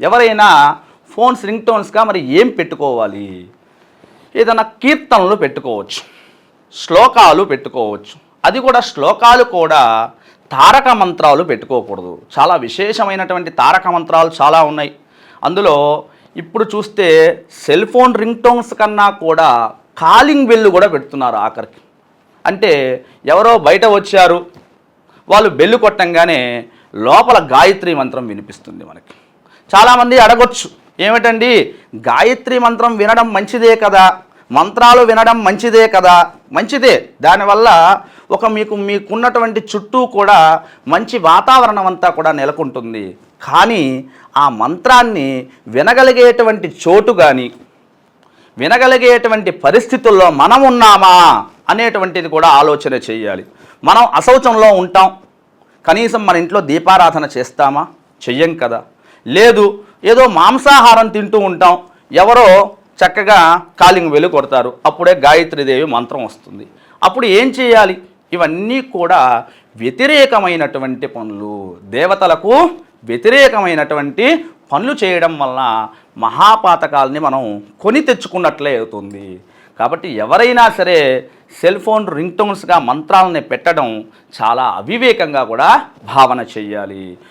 ఎవరైనా phones ring టోన్స్గా మరి ఏం పెట్టుకోవాలి? ఏదైనా కీర్తనలు పెట్టుకోవచ్చు శ్లోకాలు పెట్టుకోవచ్చు. అది కూడా శ్లోకాలు కూడా తారక మంత్రాలు పెట్టుకోకూడదు. చాలా విశేషమైనటువంటి తారక మంత్రాలు చాలా ఉన్నాయి. అందులో ఇప్పుడు చూస్తే సెల్ ఫోన్ రింగ్ టోన్స్ కన్నా కూడా కాలింగ్ బెల్లు కూడా పెడుతున్నారు ఆఖరికి. అంటే ఎవరో బయట వచ్చారు వాళ్ళు బెల్లు కొట్టంగానే లోపల గాయత్రి మంత్రం వినిపిస్తుంది మనకి. చాలామంది అడగొచ్చు. ఏమిటండి? గాయత్రి మంత్రం వినడం మంచిదే కదా? మంత్రాలు వినడం మంచిదే కదా? మంచిదే. దానివల్ల ఒక మీకు మీకున్నటువంటి చుట్టూ కూడా మంచి వాతావరణం అంతా కూడా నెలకొంటుంది. కానీ ఆ మంత్రాన్ని వినగలిగేటువంటి చోటు కానీ వినగలిగేటువంటి పరిస్థితుల్లో మనం ఉన్నామా అనేటువంటిది కూడా ఆలోచన చేయాలి. మనం అశౌచంలో ఉంటాం. కనీసం మన ఇంట్లో దీపారాధన చేస్తామా? చెయ్యం కదా. లేదు ఏదో మాంసాహారం తింటూ ఉంటాం. ఎవరో చక్కగా కాలింగ్ వెలు కొడతారు. అప్పుడే గాయత్రీదేవి మంత్రం వస్తుంది. అప్పుడు ఏం చేయాలి? ఇవన్నీ కూడా వ్యతిరేకమైనటువంటి పనులు. దేవతలకు వ్యతిరేకమైనటువంటి పనులు చేయడం వలన మహాపాతకాలని మనం కొని తెచ్చుకున్నట్లే అవుతుంది. కాబట్టి ఎవరైనా సరే సెల్ ఫోన్ రింగ్ టోన్స్గా మంత్రాలని పెట్టడం చాలా అవివేకంగా కూడా భావన చెయ్యాలి